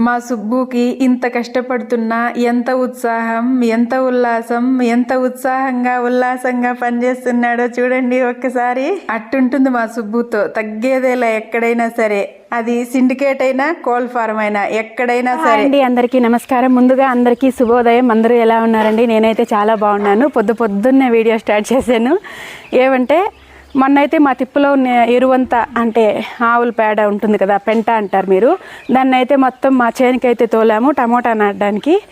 మా సుబ్బుకి ఇంత కష్టపడుతున్నా ఎంత ఉత్సాహం ఎంత ఉల్లాసం ఎంత ఉత్సాహంగా ఉల్లాసంగా పనిచేస్తున్నాడో చూడండి ఒక్కసారి. అట్టుంటుంది మా సుబ్బుతో. తగ్గేదేలా ఎక్కడైనా సరే. అది సిండికేట్ అయినా కోల్ ఫార్మ్ అయినా ఎక్కడైనా సరే. అండి అందరికీ నమస్కారం. ముందుగా అందరికీ శుభోదయం. అందరూ ఎలా ఉన్నారండి? నేనైతే చాలా బాగున్నాను. పొద్దు పొద్దున్నే వీడియో స్టార్ట్ చేశాను. ఏమంటే మొన్నైతే మా తిప్పలో ఉన్న ఎరువంత అంటే ఆవుల పేడ ఉంటుంది కదా పెంట అంటారు మీరు. దాన్ని అయితే మొత్తం మా చేనుకైతే అయితే తోలాము టమోటా నాటడానికి.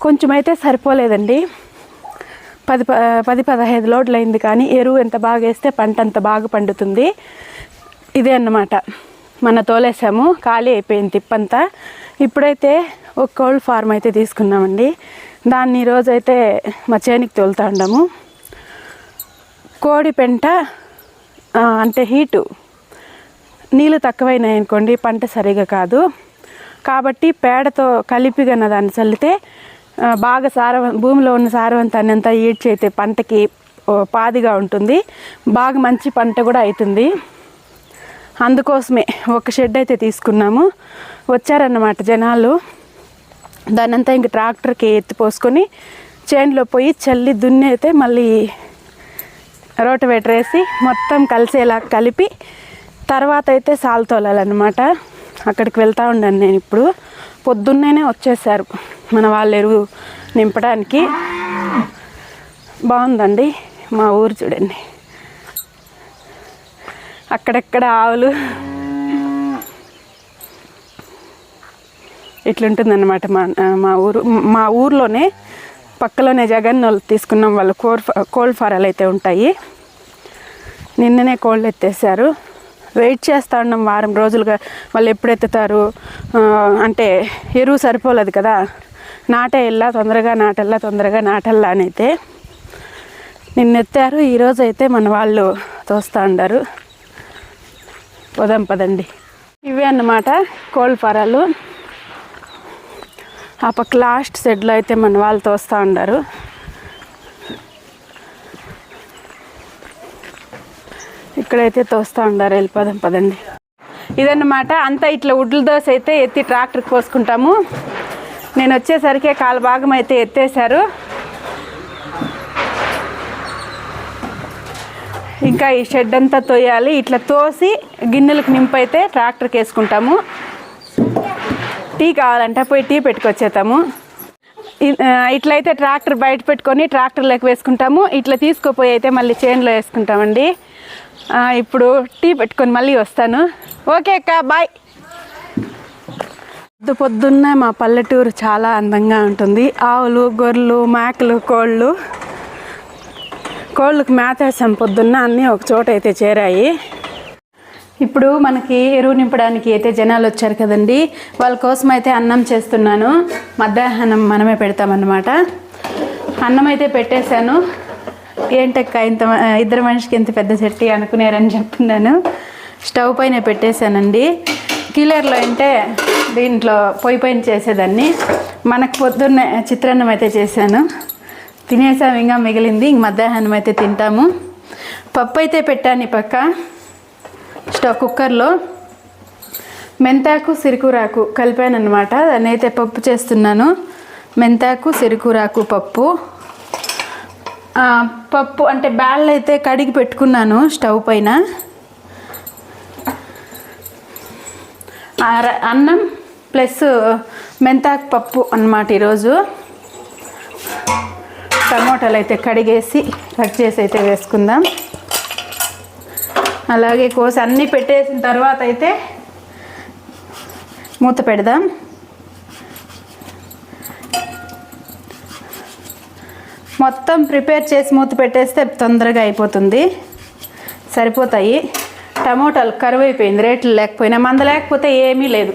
కొంచెం అయితే సరిపోలేదండి. పది ప- పది పదహైదు లోడ్లు అయింది కానీ ఎరువు ఎంత బాగా వేస్తే పంట అంత బాగా పండుతుంది. ఇదే అన్నమాట. మన తోలేసాము ఖాళీ అయిపోయింది తిప్పంతా. ఇప్పుడైతే ఒక కోల్డ్ ఫార్మ్ అయితే తీసుకున్నామండి. దాన్ని ఈరోజు అయితే మా చేనికి తోలుతా ఉండము. కోడి పెంట అంటే హీటు. నీళ్ళు తక్కువైనాయి అనుకోండి పంట సరిగా కాదు. కాబట్టి పేడతో కలిపి కన్నా దాన్ని చల్లితే బాగా సారవ భూమిలో ఉన్న సారవంతాన్ని అంతా ఈడ్చి అయితే పంటకి పాదిగా ఉంటుంది. బాగా మంచి పంట కూడా అవుతుంది అందుకోసమే ఒక షెడ్ అయితే తీసుకున్నాము. వచ్చారన్నమాట జనాలు. దాన్నంతా ఇంక ట్రాక్టర్కి ఎత్తిపోసుకొని చేనులో పోయి చల్లి దున్ని అయితే మళ్ళీ రోటివేటర్ వేసి మొత్తం కలిసేలా కలిపి తర్వాత అయితే సాల్ తోలాలన్నమాట. అక్కడికి వెళ్తూ ఉన్నాను నేను ఇప్పుడు. పొద్దున్నేనే వచ్చేసారు మన వాళ్ళు ఎరువు నింపడానికి. బాగుందండి మా ఊరు చూడండి. అక్కడెక్కడ ఆవులు. ఇట్లుంటుందన్నమాట మా మా ఊరు మా ఊర్లోనే పక్కలోనే జగన్ వాళ్ళు తీసుకున్నాం వాళ్ళు కోర్ కోల్డ్ ఫారాలు అయితే ఉంటాయి. నిన్ననే కోళ్ళు ఎత్తేసారు వెయిట్ చేస్తూ ఉన్నాం వారం రోజులుగా. వాళ్ళు ఎప్పుడు ఎత్తుతారు? అంటే ఎరువు సరిపోలేదు కదా. నాటే వెళ్ళా తొందరగా నాటల్లా తొందరగా నాటల్లా అని అయితే నిన్నెత్తారు ఈరోజు అయితే మన వాళ్ళు తోస్తూ ఉండారు. పోదాం పదండి. ఇవే అన్నమాట కోళ్ళ ఫారాలు. ఆ పక్క లాస్ట్ సెడ్లో అయితే మన వాళ్ళు తోస్తూ ఉండారు ఇక్కడైతే తోస్తూ ఉండారు వెళ్ళిపోదాం పదండి. ఇదన్నమాట. అంతా ఇట్లా ఉడ్ల దోశ అయితే ఎత్తి ట్రాక్టర్కి పోసుకుంటాము. నేను వచ్చేసరికి కాలు భాగం అయితే ఎత్తేసారు ఇంకా ఈ షెడ్ అంతా తోయాలి. ఇట్లా తోసి గిన్నెలకు నింపైతే ట్రాక్టర్కి వేసుకుంటాము. టీ కావాలంటే పోయి టీ పెట్టుకొచ్చేతాము ఇట్లయితే ట్రాక్టర్ బయట పెట్టుకొని ట్రాక్టర్లోకి వేసుకుంటాము. ఇట్లా తీసుకుపోయి అయితే మళ్ళీ చేన్లో వేసుకుంటామండి. ఇప్పుడు టీ పెట్టుకొని మళ్ళీ వస్తాను. ఓకే అక్క బాయ్. పొద్దు పొద్దున్నే మా పల్లెటూరు చాలా అందంగా ఉంటుంది. ఆవులు గొర్రెలు మేకలు కోళ్ళు. కోళ్ళకు మేత వేసాం పొద్దున్న అన్నీ ఒక చోట అయితే చేరాయి. ఇప్పుడు మనకి ఎరువు నింపడానికి అయితే జనాలు వచ్చారు కదండి. వాళ్ళ కోసం అయితే అన్నం చేస్తున్నాను. మధ్యాహ్నం మనమే పెడతామన్నమాట. అన్నం అయితే పెట్టేశాను. ఏంటక్క ఇంత ఇద్దరు మనిషికి ఇంత పెద్ద చెట్టి అనుకునేరని చెప్తున్నాను. స్టవ్ పైన పెట్టేశానండి. కీలర్లో అంటే దీంట్లో పొయ్యి పైన చేసేదాన్ని. మనకు పొద్దున్నే చిత్రాన్నం అయితే చేశాను. తినేసాం ఇంకా మిగిలింది. ఇంక మధ్యాహ్నం అయితే తింటాము. పప్పు అయితే పెట్టాను ఈ పక్క. స్టవ్ కుక్కర్లో మెంతాకు సిరుకురాకు కలిపాను అనమాట దాన్ని అయితే పప్పు చేస్తున్నాను. మెంతాకు సిరుకురాకు పప్పు. పప్పు అంటే బ్యాళ్ళు అయితే కడిగి పెట్టుకున్నాను స్టవ్ పైన. అన్నం ప్లస్ మెంతాకు పప్పు అన్నమాట ఈరోజు. టమోటాలు అయితే కడిగేసి కట్ చేసి అయితే వేసుకుందాం. అలాగే కోసి అన్నీ పెట్టేసిన తర్వాత అయితే మూత పెడదాం. మొత్తం ప్రిపేర్ చేసి మూత పెట్టేస్తే తొందరగా అయిపోతుంది. సరిపోతాయి. టమోటాలు కరువు అయిపోయింది రేట్లు లేకపోయినా మంద లేకపోతే ఏమీ లేదు.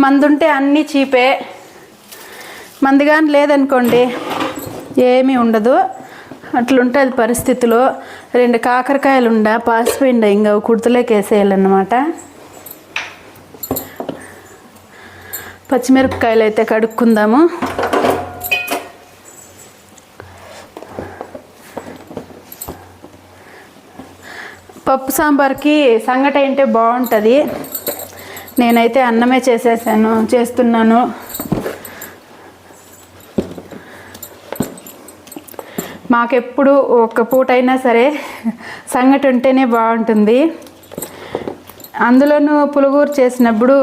మందుంటే అన్నీ చీపే. మంది కానీ లేదనుకోండి ఏమీ ఉండదు. అట్లుంటుంది పరిస్థితిలో. రెండు కాకరకాయలు ఉండా పాసిపోయిండ ఇంకా కుర్తలోకి వేసేయాలన్నమాట పచ్చిమిరపకాయలు అయితే కడుక్కుందాము. పప్పు సాంబార్కి సంగటి అంటే బాగుంటుంది నేనైతే అన్నమే చేసేసాను చేస్తున్నాను. మాకెప్పుడు ఒక పూట అయినా సరే సంగటి ఉంటేనే బాగుంటుంది. అందులోనూ పులుగూరు చేసినప్పుడు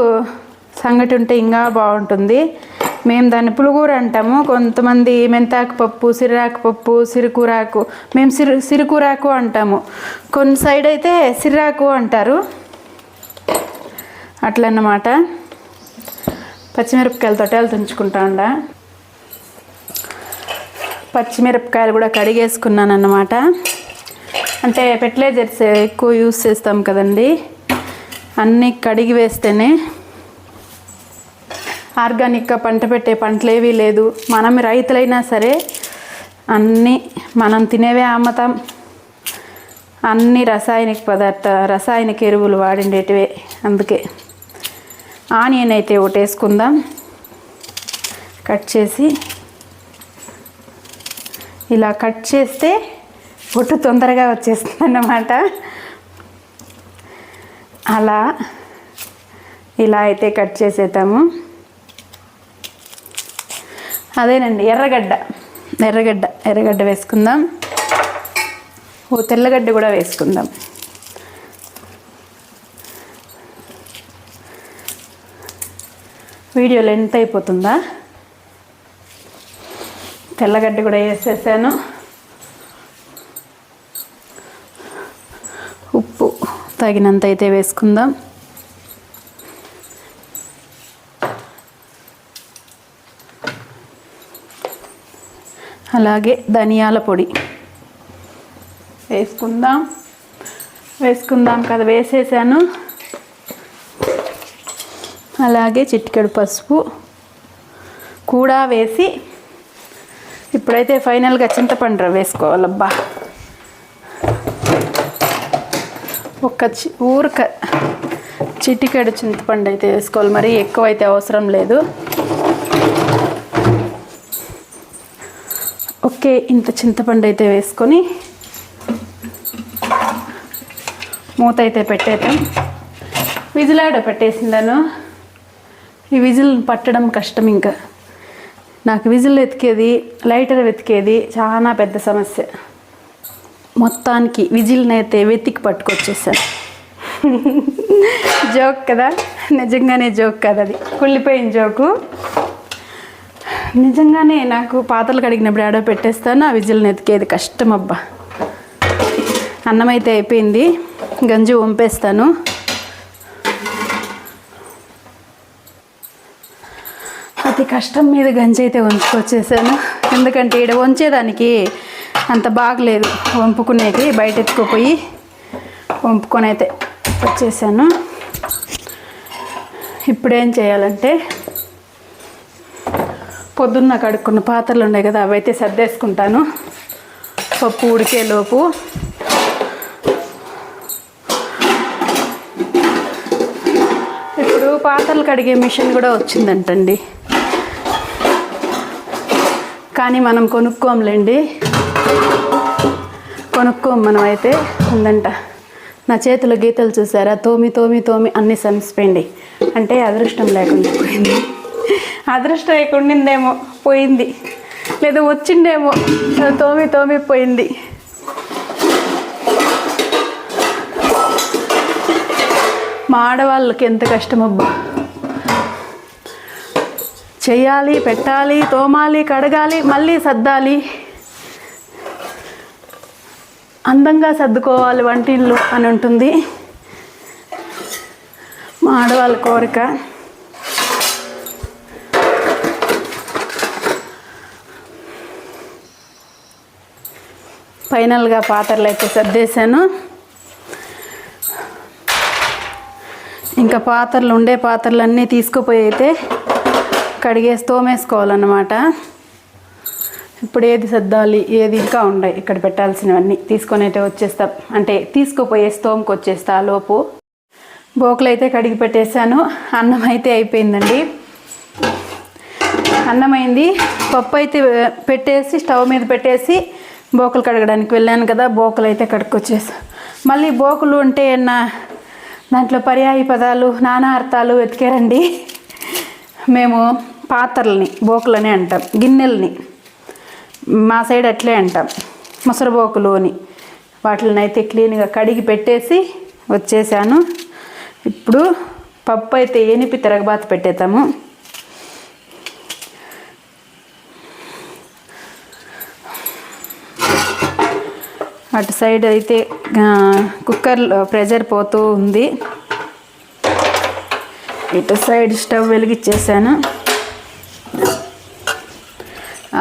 సంగటి ఉంటే ఇంకా బాగుంటుంది. మేము దాన్ని పులుగూర అంటాము. కొంతమంది మెంతాకు పప్పు సిర్రాకు పప్పు సిరుకూరాకు మేము సిరు సిరుకూరాకు అంటాము. కొన్ని సైడ్ అయితే సిర్రాకు అంటారు. అట్లన్నమాట. పచ్చిమిరపకాయలతో వెళ్తుంచుకుంటా తుంచుకుంటా ఉండ. పచ్చిమిరపకాయలు కూడా కడిగేసుకున్నాను అన్నమాట అంటే ఫెర్టిలైజర్స్ ఎక్కువ యూస్ చేస్తాం కదండి. అన్నీ కడిగి వేస్తేనే ఆర్గానిక్గా పంట పెట్టే పంటలు ఏవీ లేదు. మనం రైతులైనా సరే అన్నీ మనం తినేవే అమ్ముతాం. అన్ని రసాయనిక పదార్థ రసాయనిక ఎరువులు వాడిండేటివే అందుకే. ఆనియన్ అయితే ఒకటి వేసుకుందాం కట్ చేసి ఇలా కట్ చేస్తే పొట్టు తొందరగా వచ్చేస్తుంది అన్నమాట అలా ఇలా అయితే కట్ చేసేద్దాము. అదేనండి ఎర్రగడ్డ. ఎర్రగడ్డ ఎర్రగడ్డ వేసుకుందాం. ఓ తెల్లగడ్డ కూడా వేసుకుందాం. వీడియో లెంత్ అయిపోతుందా? తెల్లగడ్డ కూడా వేసేసాను. ఉప్పు తగినంత అయితే వేసుకుందాం. అలాగే ధనియాల పొడి వేసుకుందాం. వేసుకుందాం కదా వేసేసాను. అలాగే చిటికెడు పసుపు కూడా వేసి ఇప్పుడైతే ఫైనల్గా చింతపండు రవ్వ వేసుకోవాలబ్బా. ఒక్క చి ఊరక చిటికెడు చింతపండు అయితే వేసుకోవాలి. మరి ఎక్కువ అయితే అవసరం లేదు. ఓకే ఇంత చింతపండు అయితే వేసుకొని మూత అయితే పెట్టేద్దాం. విజిలాడ పెట్టేసిందాను. ఈ విజిల్ పట్టడం కష్టం ఇంకా. నాకు విజిల్ వెతికేది లైటర్ వెతికేది చాలా పెద్ద సమస్య. మొత్తానికి విజిల్ని అయితే వెతికి పట్టుకొచ్చేసాను. జోక్ కదా? నిజంగానే జోక్ కదా అది. కుళ్ళిపోయిన జోకు. నిజంగానే నాకు పాత్రలు కడిగినప్పుడు ఆడో పెట్టేస్తాను ఆ విజిల్ని ఎతికేది కష్టం అబ్బా. అన్నం అయితే అయిపోయింది. గంజి వంపేస్తాను. కష్టం మీద గంజి అయితే వంచుకొచ్చేసాను. ఎందుకంటే ఇక్కడ వంచేదానికి అంత బాగలేదు. వంపుకునేది బయట ఎత్తుకుపోయి వంపుకొని అయితే వచ్చేసాను. ఇప్పుడు ఏం చేయాలంటే పొద్దున్న కడుక్కున్న పాత్రలు ఉన్నాయి కదా అవైతే సర్దేసుకుంటాను. పప్పు ఉడికేలోపు ఇప్పుడు పాత్రలు కడిగే మిషన్ కూడా వచ్చిందంటండి. కానీ మనం కొనుక్కోంలేండి. కొనుక్కోం మనం అయితే ఉందంట. నా చేతిలో గీతలు చూసారా? తోమి తోమి తోమి అన్ని సనిసిపోయింది అంటే అదృష్టం లేకుండా పోయింది. అదృష్టం లేకుండిందేమో పోయింది. లేదా వచ్చిండేమో తోమి తోమి పోయింది. మా ఆడవాళ్ళకి ఎంత కష్టమబ్బా. చేయాలి పెట్టాలి తోమాలి కడగాలి మళ్ళీ సర్దాలి. అందంగా సర్దుకోవాలి వంటిల్లు అని ఉంటుంది. మా ఆడవాళ్ళ కోరిక. ఫైనల్గా పాత్రలు అయితే సర్దేశాను. ఇంకా పాత్రలు ఉండే పాత్రలన్నీ తీసుకుపోయి అయితే కడిగేసి తోమేసుకోవాలన్నమాట ఇప్పుడు ఏది సర్దాలి ఏది ఇంకా ఉన్నాయి ఇక్కడ పెట్టాల్సినవన్నీ తీసుకొని అయితే వచ్చేస్తా అంటే తీసుకుపోయేసి తోమకు వచ్చేస్తా ఆ లోపు. బోకులు అయితే కడిగి పెట్టేశాను అన్నం అయితే అయిపోయిందండి. అన్నమైంది పప్పు అయితే పెట్టేసి స్టవ్ మీద పెట్టేసి బోకులు కడగడానికి వెళ్ళాను కదా బోకులు అయితే కడుక్కొచ్చేసా. మళ్ళీ బోకులు ఉంటే ఏమన్నా దాంట్లో పర్యాయ పదాలు నానా అర్థాలు వెతికారండి. మేము పాత్రల్ని బోకులని అంటాం. గిన్నెల్ని మా సైడ్ అట్లే అంటాం. ముసరబోకులు అని వాటిని అయితే క్లీన్గా కడిగి పెట్టేసి వచ్చేసాను. ఇప్పుడు పప్పు అయితే ఏనిపి తిరగబాత పెట్టేతాము అటు సైడ్ అయితే కుక్కర్లో ప్రెజర్ పోతూ ఉంది. ఇటు సైడ్ స్టవ్ వెలిగించేసాను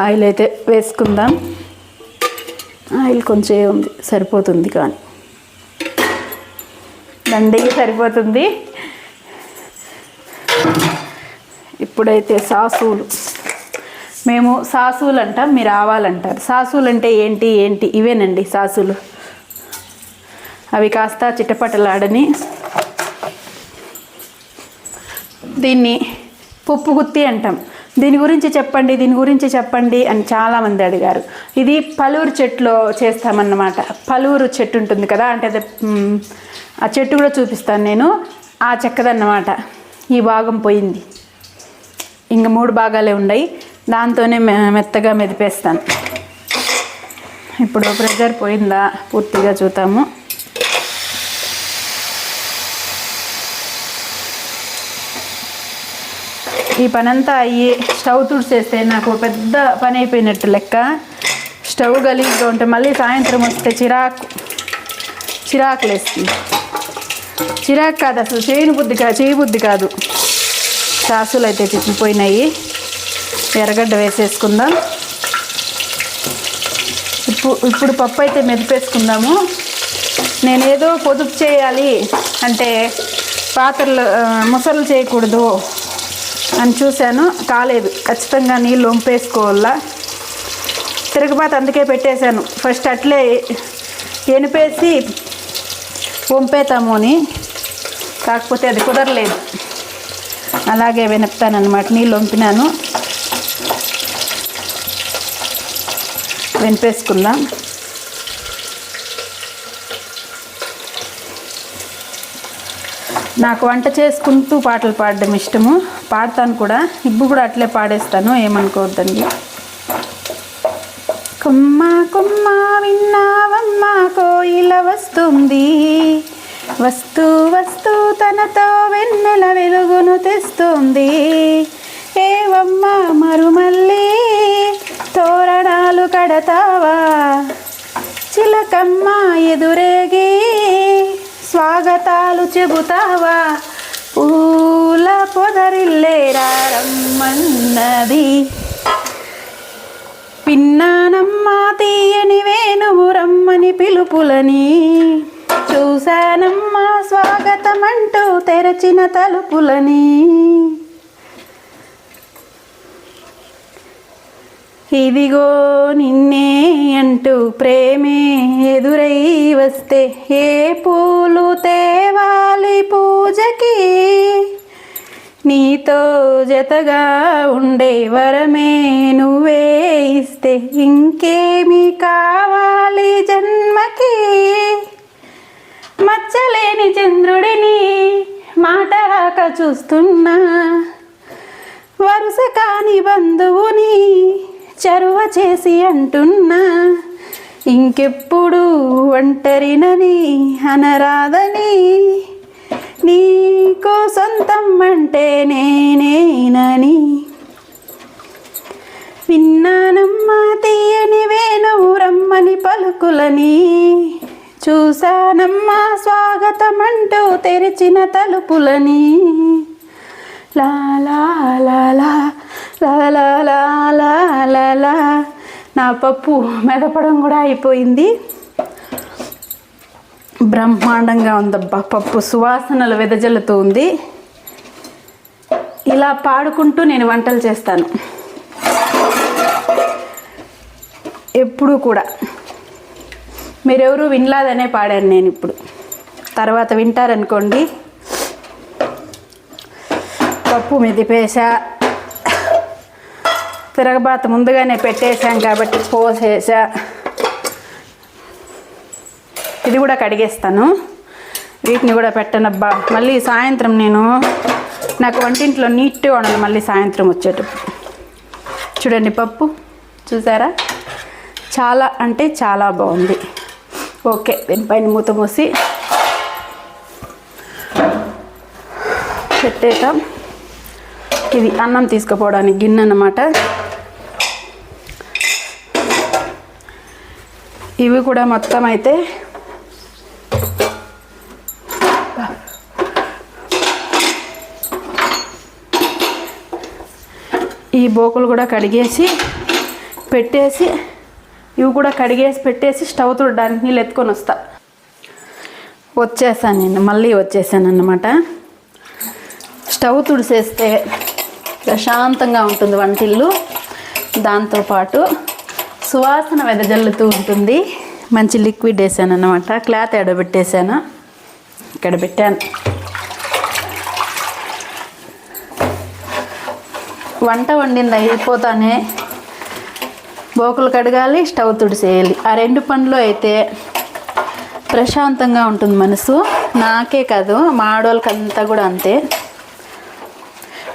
ఆయిల్ అయితే వేసుకుందాం. ఆయిల్ కొంచెం ఉంది సరిపోతుంది కానీ. దండికి సరిపోతుంది. ఇప్పుడైతే సాసులు. మేము సాసులు అంటాం మీరు ఆవాలంటారు సాసులు అంటే ఏంటి ఏంటి? ఇవేనండి సాసులు. అవి కాస్త చిట్టపట్టలాడని దీన్ని పప్పు గుత్తి అంటాం. దీని గురించి చెప్పండి దీని గురించి చెప్పండి అని చాలామంది అడిగారు. ఇది పలువురు చెట్లో చేస్తామన్నమాట. పలువురు చెట్టు ఉంటుంది కదా అంటే అదే ఆ చెట్టు కూడా చూపిస్తాను నేను. ఆ చెక్కదన్నమాట. ఈ భాగం పోయింది. ఇంక మూడు భాగాలే ఉన్నాయి. దాంతోనే మె- మెత్తగా మెదిపేస్తాను. ఇప్పుడు ప్రెషర్ పోయిందా? పూర్తిగా చూద్దాము. ఈ పనంతా అయ్యి స్టవ్ తుడిచేస్తే నాకు పెద్ద పని అయిపోయినట్టు లెక్క. స్టవ్ గలీజ్గా ఉంటే మళ్ళీ సాయంత్రం వస్తే చిరాకు. చిరాకు లేస్తుంది చిరాకు కాదు అసలు చేయని బుద్ధి కాదు చేయి బుద్ధి కాదు. సాసులు అయితే చిక్కిపోయినాయి. ఎర్రగడ్డ వేసేసుకుందాం. ఇప్పుడు ఇప్పుడు పప్పు అయితే మెదిపేసుకుందాము. నేనేదో పొదుపు చేయాలి. అంటే పాత్రలు ముసలు చేయకూడదు. అని చూశాను. కాలేదు. ఖచ్చితంగా నీళ్ళు వంపేసుకోవాలా తిరగబాత అందుకే పెట్టేశాను. ఫస్ట్ అట్లే ఎనిపేసి వంపేతాము అని. కాకపోతే అది కుదరలేదు. అలాగే వెనుపుతానమాట నీళ్ళు వంపినాను. వెనిపేసుకుందాం. నాకు వంట చేసుకుంటూ పాటలు పాడడం ఇష్టము. పాడతాను కూడా. ఇప్పుడు కూడా అట్లే పాడేస్తాను. ఏమనుకోవద్దండి. కొమ్మ కొమ్మ విన్నావమ్మ కోయిల వస్తుంది. వస్తూ వస్తూ తనతో వెన్నెల వెలుగును తెస్తుంది. ఏవమ్మ మరుమల్లి తోరణాలు కడతావా? చిలకమ్మ ఎదురేగే స్వాగతాలు చెబుతావా? పూల పొదరిల్లే రమ్మన్నది పిన్నానమ్మా తీయని వేణువు రమ్మని పిలుపులని. చూశానమ్మా స్వాగతమంటూ తెరచిన తలుపులని. ఇదిగో నిన్నే అంటూ ప్రేమే ఎదురై వస్తే ఏ పూలు తేవాలి పూజకి? నీతో జతగా ఉండే వరమే నువ్వే ఇస్తే ఇంకేమి కావాలి జన్మకి? మచ్చలేని చంద్రుడిని మాట రాక చూస్తున్నా. వరుస కాని బంధువు చరువ చేసి అంటున్నా. ఇంకెప్పుడు ఒంటరినని అనరాదని. నీకో సొంతం అంటే నేనేనని విన్నానమ్మా తీయని వేణువు రమ్మని పలుకులని. చూశానమ్మా స్వాగతమంటూ తెరిచిన తలుపులని. లా లా లా. లా నా పప్పు మెదపడం కూడా అయిపోయింది. బ్రహ్మాండంగా ఉందబ్బా పప్పు సువాసనలు వెదజల్లుతూ ఉంది. ఇలా పాడుకుంటూ నేను వంటలు చేస్తాను. ఎప్పుడూ కూడా. మీరెవరూ వినలాదనే పాడాను నేను ఇప్పుడు. తర్వాత వింటారనుకోండి. పప్పు మెదిపేశా. తిరగబాత ముందుగానే పెట్టేశాం కాబట్టి పోసేసా ఇది కూడా కడిగేస్తాను. వీటిని కూడా పెట్టనబ్బా. మళ్ళీ సాయంత్రం నేను నాకు వంటింట్లో నీట్గా ఉండాలి మళ్ళీ సాయంత్రం వచ్చేటప్పుడు. చూడండి పప్పు చూసారా? చాలా అంటే చాలా బాగుంది. ఓకే దీనిపైన మూత మూసి పెట్టేద్దాం. ఇది అన్నం తీసుకుపోవడానికి గిన్నె అన్నమాట. ఇవి కూడా మొత్తం అయితే ఈ బోకులు కూడా కడిగేసి పెట్టేసి ఇవి కూడా కడిగేసి పెట్టేసి స్టవ్ తుడడానికి నీళ్ళు ఎత్తుకొని వస్తా. వచ్చేసాను నేను మళ్ళీ వచ్చేసాను అన్నమాట. స్టవ్ తుడిసేస్తే ప్రశాంతంగా ఉంటుంది వంటిల్లు. దాంతోపాటు సువాసన వెదజల్లుతూ ఉంటుంది. మంచి లిక్విడ్ వేసాను అన్నమాట. క్లాత్ ఎడబెట్టేసాను ఇక్కడ పెట్టాను. వంట వండింది అయిపోతానే. బోకులు కడగాలి స్టవ్ తుడిసేయాలి. ఆ రెండు పనులు అయితే ప్రశాంతంగా ఉంటుంది మనసు. నాకే కాదు మా ఆడవాళ్ళకంతా కూడా అంతే.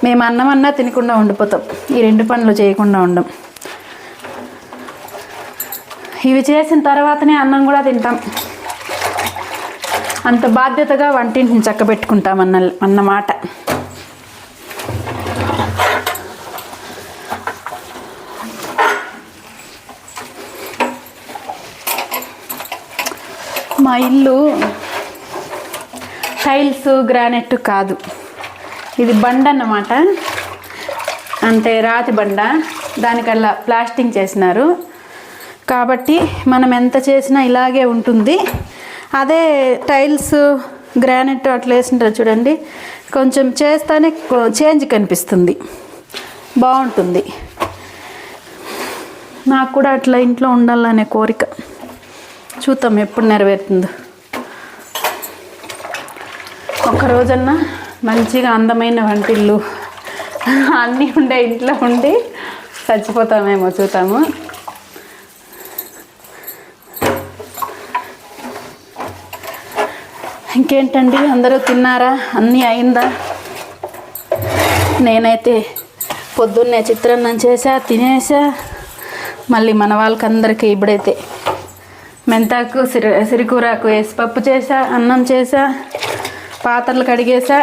మేము అన్నం అన్నా తినకుండా ఉండిపోతాం. ఈ రెండు పనులు చేయకుండా ఉండం. ఇవి చేసిన తర్వాతనే అన్నం కూడా తింటాం. అంత బాధ్యతగా వంటింటిని చక్కబెట్టుకుంటాం అన్న అన్నమాట మా ఇల్లు టైల్స్ గ్రానైట్ కాదు. ఇది బండ అన్నమాట. అంటే రాతి బండ. దానికల్లా ప్లాస్టింగ్ చేసినారు. కాబట్టి మనం ఎంత చేసినా ఇలాగే ఉంటుంది. అదే టైల్స్ గ్రానైట్ అట్లా వేసింటారు చూడండి. కొంచెం చేస్తేనే చేంజ్ కనిపిస్తుంది. బాగుంటుంది. నాకు కూడా అట్లా ఇంట్లో ఉండాలనే కోరిక. చూద్దాం ఎప్పుడు నెరవేరుతుందో. ఒక రోజన్నా మంచిగా అందమైన వంటిల్లు అన్నీ ఉండే ఇంట్లో ఉండి చచ్చిపోతామేమో చూద్దాము. ఇంకేంటండి? అందరూ తిన్నారా? అన్నీ అయిందా? నేనైతే పొద్దున్నే చిత్రాన్నం చేసా తినేసా మళ్ళీ మన వాళ్ళకి అందరికీ ఇప్పుడైతే మెంతాకు సిరి సిరికూరాకు వేసి పప్పు చేసా అన్నం చేసా పాత్రలు కడిగేసా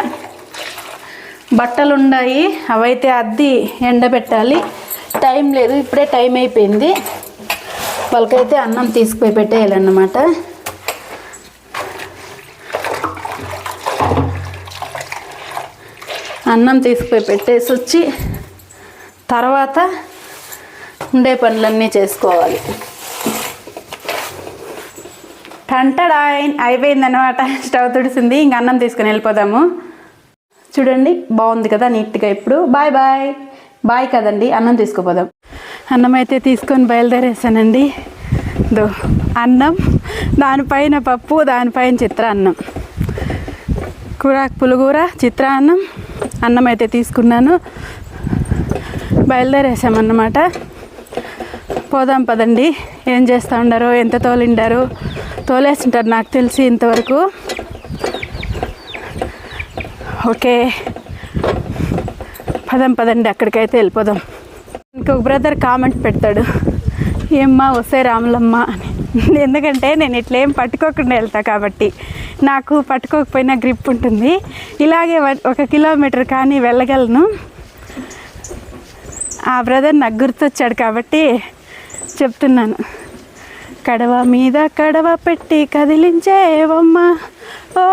బట్టలు ఉన్నాయి అవైతే అద్ది ఎండబెట్టాలి. టైం లేదు ఇప్పుడే టైం అయిపోయింది. వాళ్ళకైతే అన్నం తీసుకుపోయి పెట్టేయాలన్నమాట. అన్నం తీసుకుపోయి పెట్టేసి వచ్చి తర్వాత ఉండే పనులన్నీ చేసుకోవాలి. టంటడాయిన్ అయిపోయిందనమాట స్టవ్ తుడిసింది. ఇంక అన్నం తీసుకుని వెళ్ళిపోదాము. చూడండి బాగుంది కదా నీట్గా ఇప్పుడు. Bye bye. బాయ్ కదండి. అన్నం తీసుకుపోదాం. అన్నం అయితే తీసుకొని బయలుదేరేసానండి. దో అన్నం దానిపైన పప్పు దానిపైన చిత్రాన్నం. కూర పులుగూర చిత్రాన్నం అన్నం అయితే తీసుకున్నాను. బయలుదేరేసామన్నమాట పోదాం పదండి. ఏం చేస్తూ ఉండారో ఎంత తోలిండారు తోలేస్తుంటారు నాకు తెలిసి ఇంతవరకు. ఓకే. పదం పదండి అక్కడికైతే వెళ్ళిపోదాం. ఇంకొక బ్రదర్ కామెంట్ పెడతాడు. ఏమ్మా వస్తే రాములమ్మ అని. ఎందుకంటే నేను ఇట్లా పట్టుకోకుండా వెళ్తా కాబట్టి. నాకు పట్టుకోకపోయినా గ్రిప్ ఉంటుంది. ఇలాగే ఒక కిలోమీటర్ కానీ వెళ్ళగలను. ఆ బ్రదర్ నాకు గుర్తొచ్చాడు కాబట్టి చెప్తున్నాను. కడవ మీద కడవ పెట్టి కదిలించేవమ్మ ఓ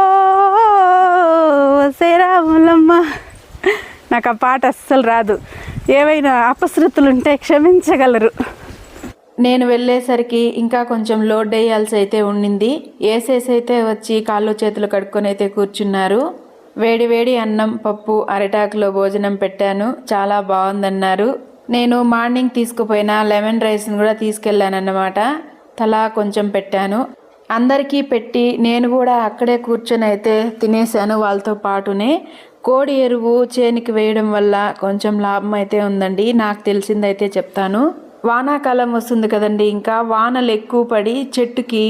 శ్రీరాములమ్మ నాకు ఆ పాట అస్సలు రాదు. ఏవైనా అపశృతులు ఉంటే క్షమించగలరు. నేను వెళ్ళేసరికి ఇంకా కొంచెం లోడ్ వేయాల్సి అయితే ఉండింది. ఏసేసి అయితే వచ్చి కాళ్ళు చేతులు కడుక్కొని అయితే కూర్చున్నారు. వేడి వేడి అన్నం పప్పు అరిటాకులో భోజనం పెట్టాను. చాలా బాగుందన్నారు. నేను మార్నింగ్ తీసుకుపోయిన లెమన్ రైస్ని కూడా తీసుకెళ్ళానన్నమాట. తలా కొంచెం పెట్టాను. అందరికీ పెట్టి నేను కూడా అక్కడే కూర్చొని అయితే తినేసాను వాళ్ళతో పాటునే. కోడి ఎరువు చేనికి వేయడం వల్ల కొంచెం లాభం అయితే ఉందండి. నాకు తెలిసిందైతే చెప్తాను. వానాకాలం వస్తుంది కదండి. ఇంకా వానలు ఎక్కువ పడి చెట్టుకి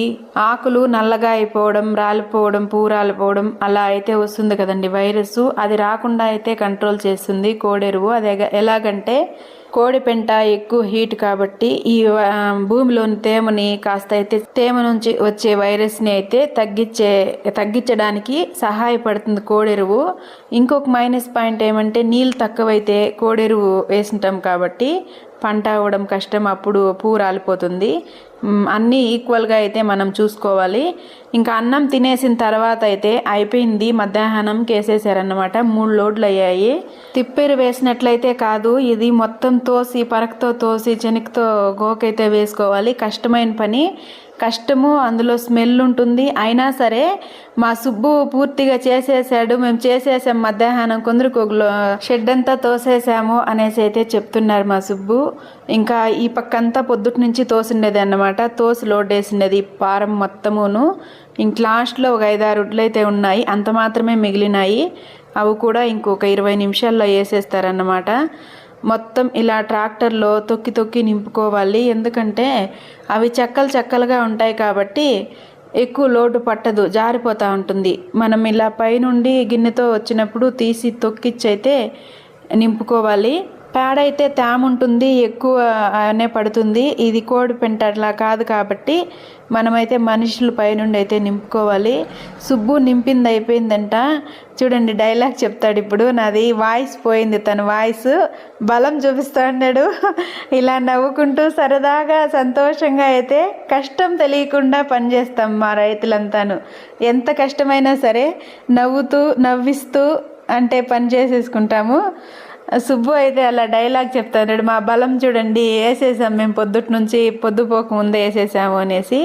ఆకులు నల్లగా అయిపోవడం రాలిపోవడం పూ రాలిపోవడం అలా అయితే వస్తుంది కదండి. వైరస్ అది రాకుండా అయితే కంట్రోల్ చేస్తుంది కోడెరువు. అది ఎలాగంటే కోడి పెంట ఎక్కువ హీట్ కాబట్టి ఈ భూమిలోని తేమని కాస్త అయితే తేమ నుంచి వచ్చే వైరస్ని అయితే తగ్గించే తగ్గించడానికి సహాయపడుతుంది కోడెరువు. ఇంకొక మైనస్ పాయింట్ ఏమంటే నీళ్ళు తక్కువైతే కోడెరువు వేసింటాం కాబట్టి పంట అవ్వడం కష్టం అప్పుడు పూ రాలిపోతుంది అన్నీ ఈక్వల్గా అయితే మనం చూసుకోవాలి. ఇంకా అన్నం తినేసిన తర్వాత అయితే అయిపోయింది. మధ్యాహ్నం కేసేసారన్నమాట. మూడు లోడ్లు అయ్యాయి. తిప్పేరు వేసినట్లయితే కాదు. ఇది మొత్తం తోసి పరకతో తోసి చెనిక్తో గోకైతే వేసుకోవాలి. కష్టమైన పని. కష్టము అందులో స్మెల్ ఉంటుంది. అయినా సరే మా సుబ్బు పూర్తిగా చేసేసాడు మేము చేసేసాం మధ్యాహ్నం కొందరికి ఒక షెడ్ అంతా తోసేసాము అనేసి అయితే చెప్తున్నారు మా సుబ్బు. ఇంకా ఈ పక్కంతా పొద్దుటి నుంచి తోసిండేది అన్నమాట. తోసి లోడ్ వేసిండేది ఈ పారం మొత్తమును. ఇంక లాస్ట్లో ఒక ఐదారు ఉడ్లైతే ఉన్నాయి. అంత మాత్రమే మిగిలినాయి. అవి కూడా ఇంకొక ఇరవై నిమిషాల్లో వేసేస్తారన్నమాట. మొత్తం ఇలా ట్రాక్టర్లో తొక్కి తొక్కి నింపుకోవాలి. ఎందుకంటే అవి చెక్కలు చెక్కలుగా ఉంటాయి కాబట్టి ఎక్కువ లోటు పట్టదు జారిపోతూ ఉంటుంది. మనం ఇలా పైనుండి గిన్నెతో వచ్చినప్పుడు తీసి తొక్కిచ్చైతే నింపుకోవాలి. పేడ అయితే తేమ ఉంటుంది ఎక్కువ అనే పడుతుంది. ఇది కోడి పెంట అట్లా కాదు కాబట్టి మనమైతే మనుషులు పైనుండి అయితే నింపుకోవాలి. సుబ్బు నింపింది అయిపోయిందంట చూడండి డైలాగ్ చెప్తాడు ఇప్పుడు. నాది వాయిస్ పోయింది తన వాయిస్. బలం చూపిస్తూ ఉన్నాడు ఇలా నవ్వుకుంటూ సరదాగా సంతోషంగా అయితే కష్టం తెలియకుండా పనిచేస్తాం మా రైతులంతాను. ఎంత కష్టమైనా సరే నవ్వుతూ నవ్విస్తూ అంటే పని చేసేసుకుంటాము. సుబ్బు అయితే అలా డైలాగ్ చెప్తాడు మా బలం చూడండి వేసేసాం మేము పొద్దుటి నుంచి పొద్దుపోక ముందే వేసేసాము అనేసి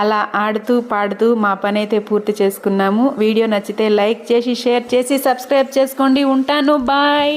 అలా ఆడుతూ పాడుతూ మా పని అయితే పూర్తి చేసుకున్నాము. వీడియో నచ్చితే లైక్ చేసి షేర్ చేసి సబ్స్క్రైబ్ చేసుకోండి. ఉంటాను బాయ్!